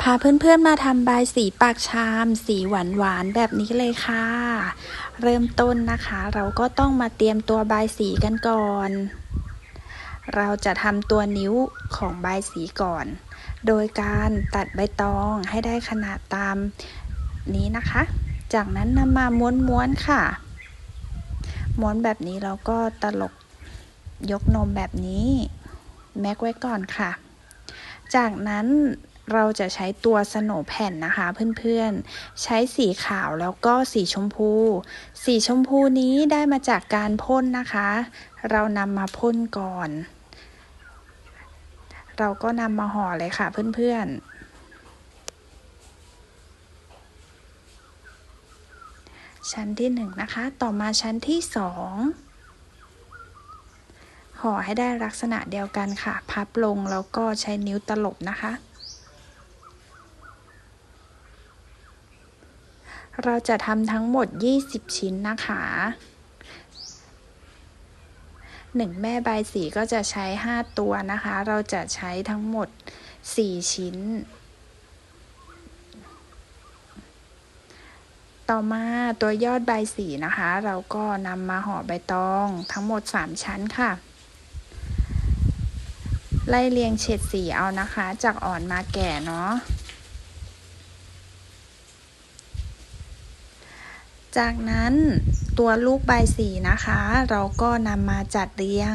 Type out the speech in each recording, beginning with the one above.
พาเพื่อนๆมาทำบายสีปากชาม สีหวานๆแบบนี้เลยค่ะ เริ่มต้นนะคะ เราก็ต้องมาเตรียมตัวบายสีกันก่อน เราจะทำตัวนิ้วของบายสีก่อน โดยการตัดใบตองให้ได้ขนาดตามนี้นะคะ จากนั้นนำมาม้วนๆค่ะ ม้วนแบบนี้เราก็ตลกยกนมแบบนี้ แม็กไว้ก่อนค่ะ จากนั้น เราจะใช้ตัวสโนแผ่นนะคะเพื่อนๆ ใช้สีขาวแล้วก็สีชมพู สีชมพูนี้ได้มาจากการพ่นนะคะ เรานำมาพ่นก่อน เราก็นำมาห่อเลยค่ะเพื่อนๆชั้นที่หนึ่งนะคะ ต่อมาชั้นที่สองห่อให้ได้ลักษณะเดียวกันค่ะ พับลงแล้วก็ใช้นิ้วตลบนะคะ เราจะทำทั้งหมด 20 ชิ้นนะคะหนึ่งแม่ใบสีก็จะใช้ 5 ตัวนะคะ เราจะใช้ทั้งหมด 4 ชิ้น ต่อมาตัวยอดใบสีนะคะ เราก็นำมาห่อใบตองทั้งหมด 3 ชั้นค่ะ ไล่เรียงเฉดสีเอานะคะ จากอ่อนมาแก่เนาะ จากนั้นตัวลูกใบสีนะคะ เราก็นำมาจัดเรียง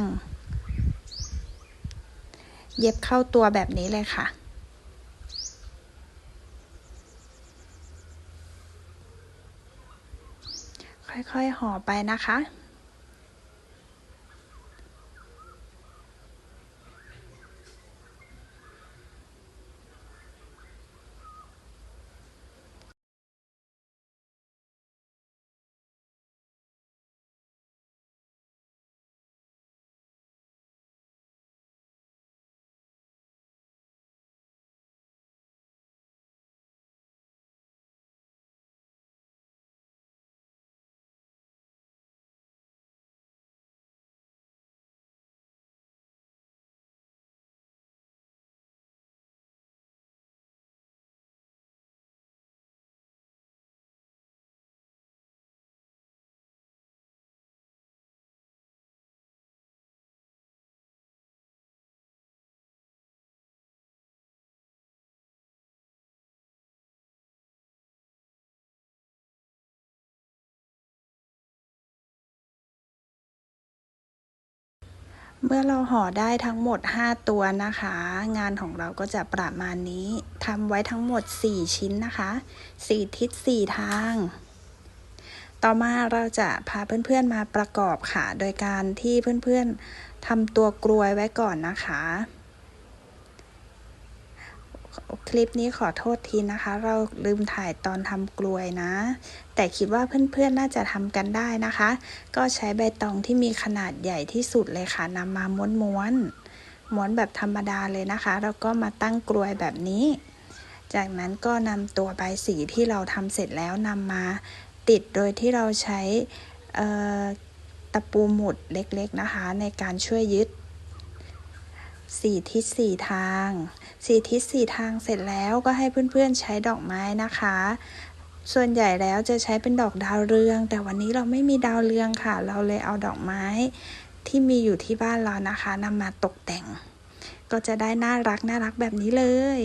เย็บเข้าตัวแบบนี้เลยค่ะค่อยๆห่อไปนะคะ เมื่อเราห่อได้ทั้งหมด 5 ตัวนะคะ งานของเราก็จะประมาณนี้ทำไว้ทั้งหมด 4 ชิ้นนะคะ 4 ทิศ 4 ทาง ต่อมาเราจะพาเพื่อนๆมาประกอบค่ะ โดยการที่เพื่อนๆทำตัวกลวยไว้ก่อนนะคะ คลิปนี้ขอโทษทีนะคะ เราลืมถ่ายตอนทำกลวยนะ แต่คิดว่าเพื่อนๆน่าจะทำกันได้นะคะ ก็ใช้ใบตองที่มีขนาดใหญ่ที่สุดเลยค่ะนำมาม้วนม้วนม้วนแบบธรรมดาเลยนะคะ แล้วก็มาตั้งกลวยแบบนี้ จากนั้นก็นำตัวใบสีที่เราทำเสร็จแล้วนำมาติดโดยที่เราใช้ตะปูหมุดเล็กๆนะคะ ในการช่วยยึด สี่ทิศสี่ทางสี่ทิศสี่ทางเสร็จแล้วก็ให้เพื่อนๆใช้ดอกไม้นะคะ ส่วนใหญ่แล้วจะใช้เป็นดอกดาวเรือง แต่วันนี้เราไม่มีดาวเรืองค่ะ เราเลยเอาดอกไม้ที่มีอยู่ที่บ้านเรานะคะนำมาตกแต่ง ก็จะได้น่ารักน่ารักแบบนี้เลย